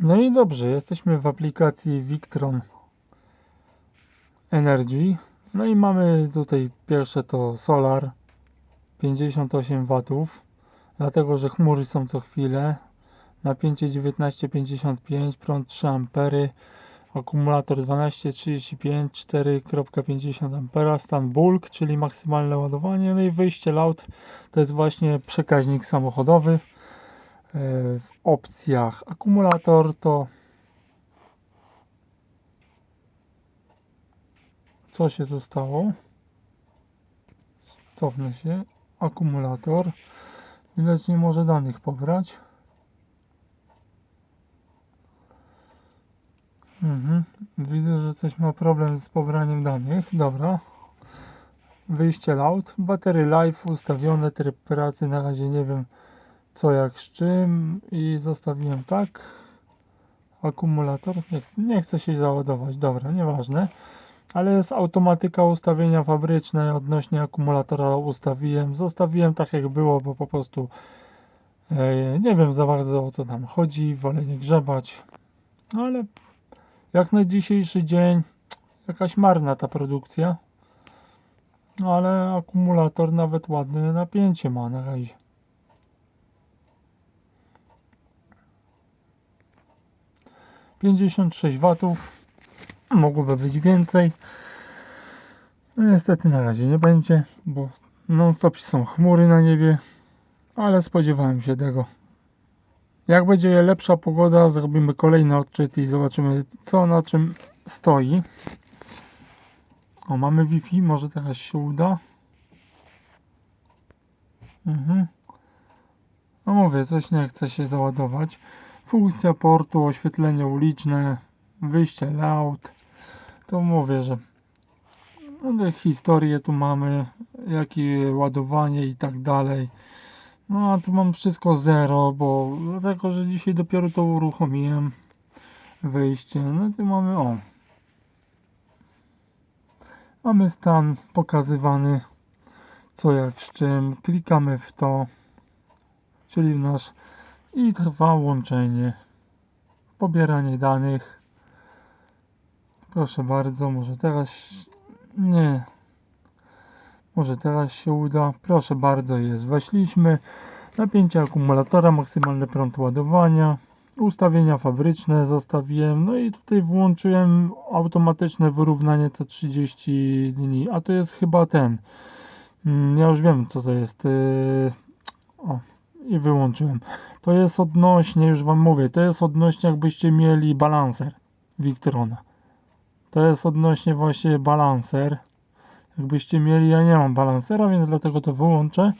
No i dobrze, jesteśmy w aplikacji Victron Energy. No i mamy tutaj pierwsze to solar 58 W, dlatego że chmury są co chwilę. Napięcie 19,55, prąd 3 ampery, akumulator 12,35, 4,50 ampera, stan bulk, czyli maksymalne ładowanie, no i wyjście loud to jest właśnie przekaźnik samochodowy. W opcjach akumulator to co się tu stało? Cofnę się. Akumulator. Widać nie może danych pobrać. Mhm. Widzę, że coś ma problem z pobraniem danych. Dobra. Wyjście loud. Batery live ustawione. Tryb pracy na razie nie wiem co jak z czym i zostawiłem tak. Akumulator nie, nie chce się załadować. Dobra, nieważne. Ale jest automatyka ustawienia fabryczne odnośnie akumulatora ustawiłem. Zostawiłem tak jak było, bo po prostu e, nie wiem za bardzo o co nam chodzi. Wolę nie grzebać. No ale jak na dzisiejszy dzień jakaś marna ta produkcja. No ale akumulator nawet ładne napięcie ma na razie. Pięćdziesiąt sześć watów. Mogłoby być więcej. No niestety na razie nie będzie, bo non stop są chmury na niebie, ale spodziewałem się tego. Jak będzie lepsza pogoda, zrobimy kolejny odczyt i zobaczymy co na czym stoi. O, mamy Wi-Fi, może teraz się uda. Mhm. No mówię, coś nie chce się załadować. Funkcja portu, oświetlenie uliczne, wyjście layout. To mówię, że historię tu mamy, jakie ładowanie i tak dalej. No a tu mam wszystko zero, bo dlatego, że dzisiaj dopiero to uruchomiłem wyjście. No tu mamy o. Mamy stan pokazywany co jak z czym. Klikamy w to, czyli w nasz i trwa łączenie. Pobieranie danych. Proszę bardzo, może teraz nie. Może teraz się uda. Proszę bardzo, jest. Weszliśmy. Napięcie akumulatora, maksymalny prąd ładowania. Ustawienia fabryczne zostawiłem. No i tutaj włączyłem automatyczne wyrównanie co 30 dni. A to jest chyba ten. Mm, Ja już wiem co to jest. Yy, O, i wyłączyłem. To jest odnośnie, już wam mówię, to jest odnośnie jakbyście mieli balancer Victrona. To jest odnośnie właśnie balancer. Jakbyście mieli, ja nie mam balansera, więc dlatego to wyłączę.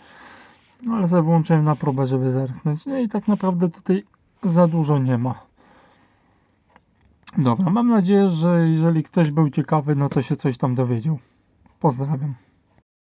No, Ale sobie włączyłem na próbę, żeby zerknąć. No i tak naprawdę tutaj za dużo nie ma. Dobra, mam nadzieję, że jeżeli ktoś był ciekawy, no to się coś tam dowiedział. Pozdrawiam.